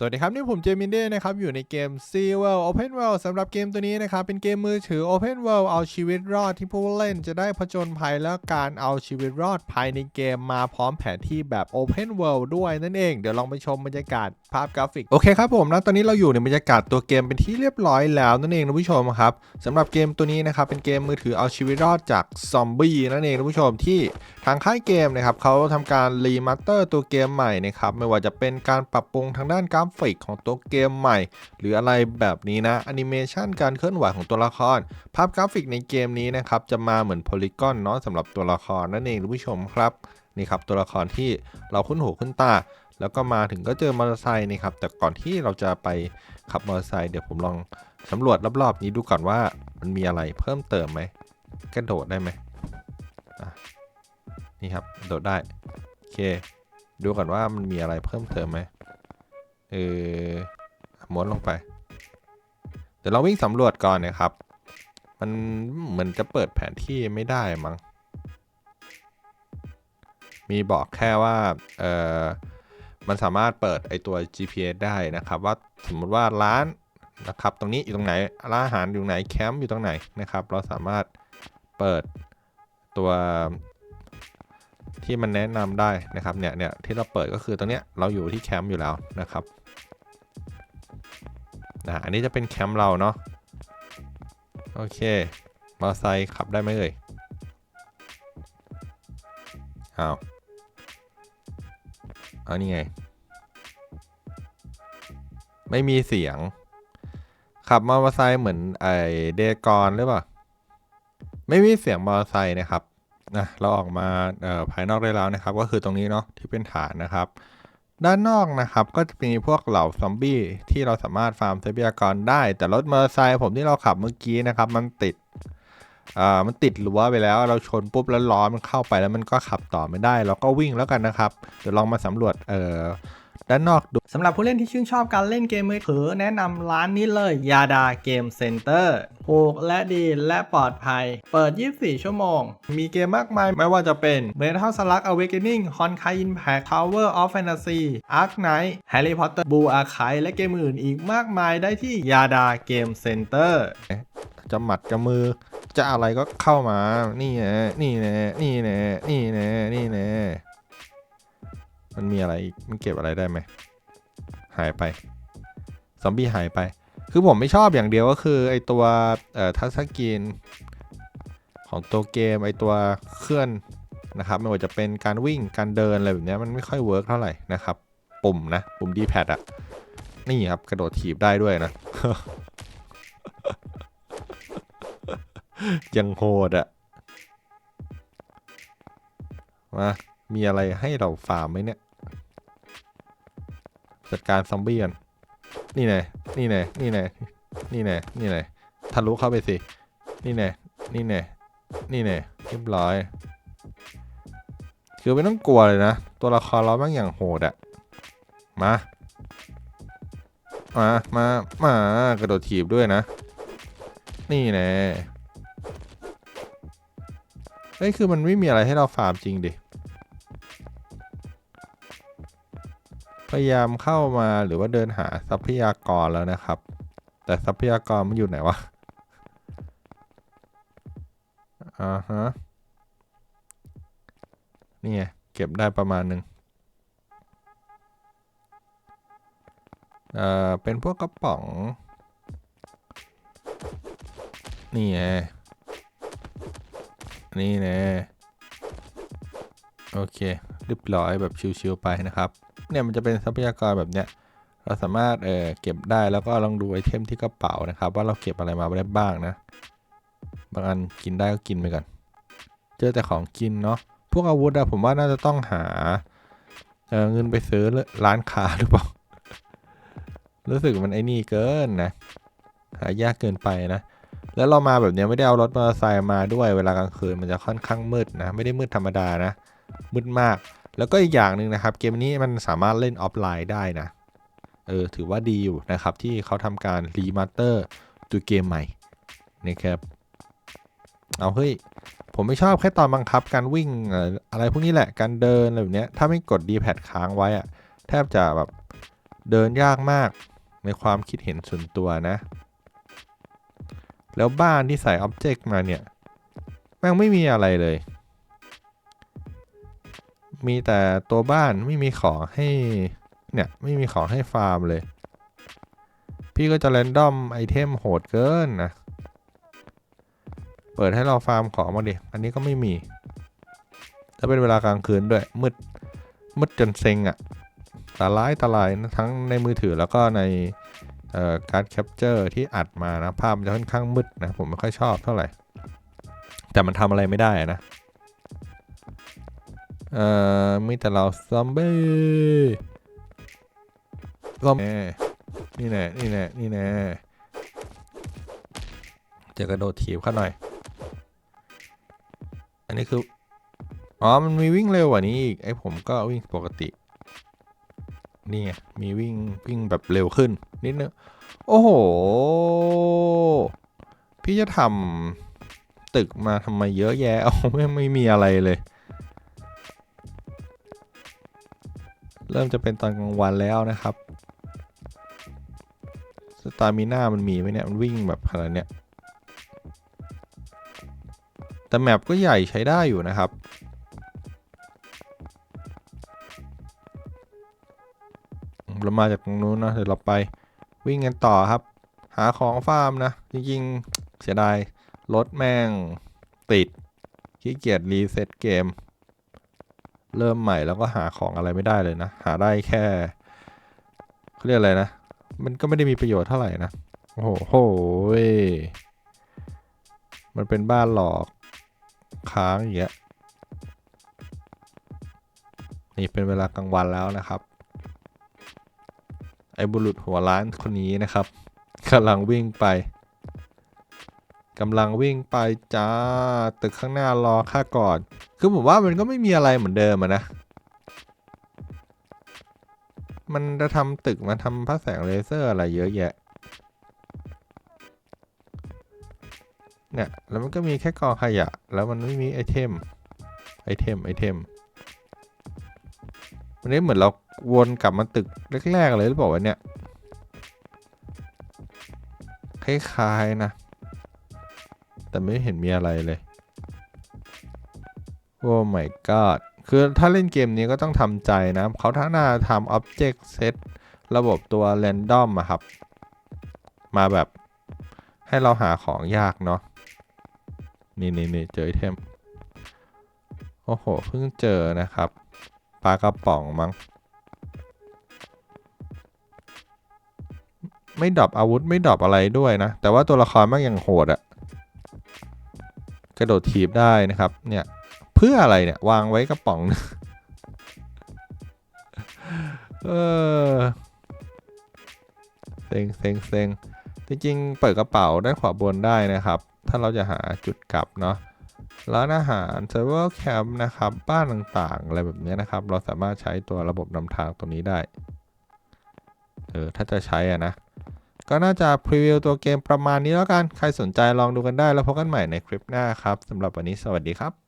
สวัสดีครับ นี่ผมเจมินเด้นะครับ อยู่ในเกม Sea World Open World สำหรับเกมตัวนี้นะครับ เป็นเกมมือถือ Open World เอาชีวิตรอดที่ผู้เล่นจะได้ผจญภัยและการเอาชีวิตรอดภายในเกมมาพร้อมแผนที่แบบ Open World ด้วยนั่นเอง เดี๋ยวลองไปชมบรรยากาศภาพกราฟิก โอเคครับผมนะตอนนี้เราอยู่ในบรรยากาศตัวเกมเป็นที่เรียบร้อยแล้วนั่นเองนะผู้ชมครับสำหรับเกมตัวนี้นะครับ เป็นเกมมือถือเอาชีวิตรอดจากซอมบี้นั่นเองนะผู้ชมที่ทางค่ายเกมนะครับเขาทำการรีมาสเตอร์ตัวเกมใหม่นะครับไม่ว่าจะเป็นการปรับปรุงทางด้านกราฟิกของตัวเกมใหม่ หรืออะไรแบบนี้นะแอนิเมชันการเคลื่อนไหวของตัวละคร ภาพกราฟิกในเกมนี้นะครับจะมาเหมือนโพลีกอนเนาะสำหรับตัวละครนั่นเองคุณผู้ชมครับนี่ครับตัวละครที่เราคุ้นหูคุ้นตา แล้วก็มาถึงก็เจอมอเตอร์ไซค์นี่ครับแต่ก่อนที่เราจะไปขับมอเตอร์ไซค์เดี๋ยวผมลองสำรวจรอบๆนี้ดูก่อนว่ามันมีอะไรเพิ่มเติมไหมกระโดดได้ไหมนี่ครับโดดได้โอเค ดูก่อนว่ามันมีอะไรเพิ่มเติมไหม เออม้วนลงไป เดี๋ยวเราวิ่งสำรวจก่อนนะครับ มันเหมือนจะเปิดแผนที่ไม่ได้มั้ง มีบอกแค่ว่า เออมันสามารถเปิดไอตัว GPS ได้นะครับ ว่าสมมติว่าร้านนะครับ ตรงนี้อยู่ตรงไหน ร้านอาหารอยู่ไหน แคมป์อยู่ตรงไหนนะครับ เราสามารถเปิดตัวที่มันแนะนำได้นะครับเนี่ยเนี่ยที่เราเปิดก็คือตรงเนี้ยเราอยู่ที่แคมป์อยู่แล้วนะครับ นะอันนี้จะเป็นแคมป์เราเนาะโอเคมอเตอร์ไซค์ขับได้ไหมเอ่ยอ้าวอันนี้ไง ไม่มีเสียง ขับมอเตอร์ไซค์เหมือนไอเดกอนหรือเปล่า ไม่มีเสียงมอเตอร์ไซค์นะครับนะเราออกมาเอ่อภายนอกได้แล้วนะครับ ก็คือตรงนี้เนาะที่เป็นฐานนะครับ ด้านนอกนะครับก็จะมีพวกเหล่าซอมบี้ที่เราสามารถฟาร์มทรัพยากรได้ แต่รถมอเตอร์ไซค์ผมที่เราขับเมื่อกี้นะครับมันติดอ่ามันติดรั้วไปแล้ว เราชนปุ๊บแล้วล้อมันเข้าไปแล้วมันก็ขับต่อไม่ได้ เราก็วิ่งแล้วกันนะครับ เดี๋ยวลองมาสำรวจเอ่อ ด้านนอกดูสำหรับผู้เล่นที่ชื่นชอบการเล่นเกมมือถือแนะนำร้านนี้เลยยาดาเกมเซ็นเตอร์ถูกและดีและปลอดภัย เปิด 24 ชั่วโมง มีเกมมากมายไม่ว่าจะเป็น Metal Slug Awakening Honkai Impact Tower of Fantasy Ark Knight Harry Potter Blue Archive และเกมอื่นอีกมากมายได้ที่ยาดาเกมเซ็นเตอร์จะหมัดจะมือจะอะไรก็เข้ามา นี่แน่นี่แน่นี่แน่นี่แน่นี่แน่ มันมีอะไรอีกมันเก็บอะไรได้ไหม หายไป ซอมบี้หายไป คือผมไม่ชอบอย่างเดียวก็คือ ไอตัวเอ่อทัชสกรีนของตัวเกมไอตัวเคลื่อนนะครับไม่ว่าจะเป็นการวิ่งการเดินอะไรแบบนี้มันไม่ค่อยเวิร์กเท่าไหร่นะครับ ปุ่มนะปุ่มดีแพดอะนี่ครับกระโดดถีบได้ด้วยนะ ยังโหดอะมามีอะไรให้เราฟาร์มไหมเนี่ย จัดการซอมบี้กันนี่แน่นี่แน่นี่แน่นี่แน่นี่แน่ทะลุเข้าไปสิ นี่แน่นี่แน่นี่แน่เรียบร้อย คือไม่ต้องกลัวเลยนะ ตัวละครเราแม่งอย่างโหดอะมา มา มามากระโดดถีบด้วยนะ นี่แน่เฮ้ยคือมันไม่มีอะไรให้เราฟาร์มจริงดิ ยายามเข้ามาหรือว่าเดินหาทรัพยากรแล้วนะครับ แต่ทรัพยากรมันอยู่ไหนวะอ่าฮะนี่ไงเก็บได้ประมาณหนึ่งเอ่อเป็นพวกกระป๋อง นี่ไงนี่น่โอเคเรียบร้อยแบบชิวๆไปนะครับ เนี่ยมันจะเป็นทรัพยากรแบบเนี้ยเราสามารถเออเก็บได้แล้วก็ลองดูไอเทมที่กระเป๋านะครับ ว่าเราเก็บอะไรมาได้บ้างนะ บางอันกินได้ก็กินไปก่อนเจอแต่ของกินเนาะพวกอาวุธอะผมว่าน่าจะต้องหาเออเงินไปซื้อร้านค้าหรือเปล่ารู้สึกมันไอ้นี่เกินนะหายากเกินไปนะ แล้วเรามาแบบเนี้ยไม่ได้เอารถมอเตอร์ไซค์มาด้วย เวลากลางคืนมันจะค่อนข้างมืดนะ ไม่ได้มืดธรรมดานะ มืดมาก แล้วก็อีกอย่างหนึ่งนะครับ เกมนี้มันสามารถเล่นออฟไลน์ได้นะ เออ ถือว่าดีอยู่นะครับ ที่เขาทำการรีมาสเตอร์ตัวเกมใหม่นะครับเอาเฮ้ย ผมไม่ชอบแค่ตอนบังคับการวิ่งอะไรพวกนี้แหละการเดินอะไรแบบเนี้ยถ้าไม่กด D แพดค้างไว้อะแทบจะแบบเดินยากมากในความคิดเห็นส่วนตัวนะ แล้วบ้านที่ใส่อ็อบเจกต์มาเนี่ย แม่งไม่มีอะไรเลย มีแต่ตัวบ้านไม่มีของให้ เนี่ย ไม่มีของให้ฟาร์มเลย พี่ก็จะแรนดอมไอเทมโหดเกินนะ เปิดให้เราฟาร์มของมาดิ อันนี้ก็ไม่มีถ้าเป็นเวลากลางคืนด้วย มืด มืดจนเซ็งอะ่ะตาลายตาลายนะทั้งในมือถือแล้วก็ในการแคปเจอร์ที่อัดมานะ ภาพมันจะค่อนข้างมืดนะ ผมไม่ค่อยชอบเท่าไหร่ แต่มันทำอะไรไม่ได้นะ เอ่อมีแต่เราซอมบี้ซอมนี่แน่นี่แน่นี่แน่จะกระโดดถีบเข้าหน่อย อันนี้คือ อ๋อ มันมีวิ่งเร็วกว่านี้อีก ไอ้ผมก็วิ่งปกติ นี่ไง มีวิ่งวิ่งแบบเร็วขึ้น นิดนึง โอ้โห พี่จะทำตึกมาทำไมเยอะแยะ เอาไม่ไม่มีอะไรเลย เริ่มจะเป็นตอนกลางวันแล้วนะครับสตามิน่ามันมีไหมเนี่ย มันวิ่งแบบขนาดเนี้ยแต่แมปก็ใหญ่ใช้ได้อยู่นะครับ เรามาจากตรงนู้นนะ เดี๋ยวเราไปวิ่งกันต่อครับ หาของฟาร์มนะ จริงๆ เสียดาย รถแม่งติดขี้เกียจรีเซ็ตเกม เริ่มใหม่แล้วก็หาของอะไรไม่ได้เลยนะ หาได้แค่เขาเรียกอะไรนะ มันก็ไม่ได้มีประโยชน์เท่าไหร่นะ โอ้โหโห มันเป็นบ้านหลอกค้างอย่างเงี้ย นี่เป็นเวลากลางวันแล้วนะครับ ไอ้บุรุษหัวล้านคนนี้นะครับกำลังวิ่งไป กำลังวิ่งไปจ้าตึกข้างหน้ารอข้าก่อน คือผมว่ามันก็ไม่มีอะไรเหมือนเดิมอะนะ มันจะทำตึกมาทำพระแสงเลเซอร์อะไรเยอะแยะเนี่ยแล้วมันก็มีแค่กองขยะ แล้วมันไม่มีไอเทมไอเทมไอเทมวันนี้เหมือนเราวนกลับมาตึกแรกๆเลยหรือเปล่าวะเนี่ยคล้ายๆนะ แต่ไม่เห็นมีอะไรเลย โอ้ my god คือถ้าเล่นเกมนี้ก็ต้องทำใจนะ เขาทั้งหน้าทำ object set ระบบตัว random อะครับ มาแบบให้เราหาของยากเนาะ นี่นี่นี่เจอไอเทม โอ้โห เพิ่งเจอนะครับปลากระป๋องมั้ง ไม่ดรอปอาวุธไม่ดรอปอะไรด้วยนะ แต่ว่าตัวละครมันยังโหดอะ กระโดดถีบได้นะครับ เนี่ย เพื่ออะไรเนี่ยวางไว้กระป๋อง เออเซ็งเซ็งเซ็งจริงๆ เปิดกระเป๋าด้านขวาบนได้นะครับ ถ้าเราจะหาจุดกลับเนาะ ร้านอาหารเซิร์ฟเวอร์แคมป์นะครับ บ้านต่างๆ อะไรแบบนี้นะครับ เราสามารถใช้ตัวระบบนำทางตรงนี้ได้ เออ ถ้าจะใช้อะนะ ก็น่าจะพรีวิวตัวเกมประมาณนี้แล้วกัน ใครสนใจลองดูกันได้แล้วพบกันใหม่ในคลิปหน้าครับสำหรับวันนี้สวัสดีครับ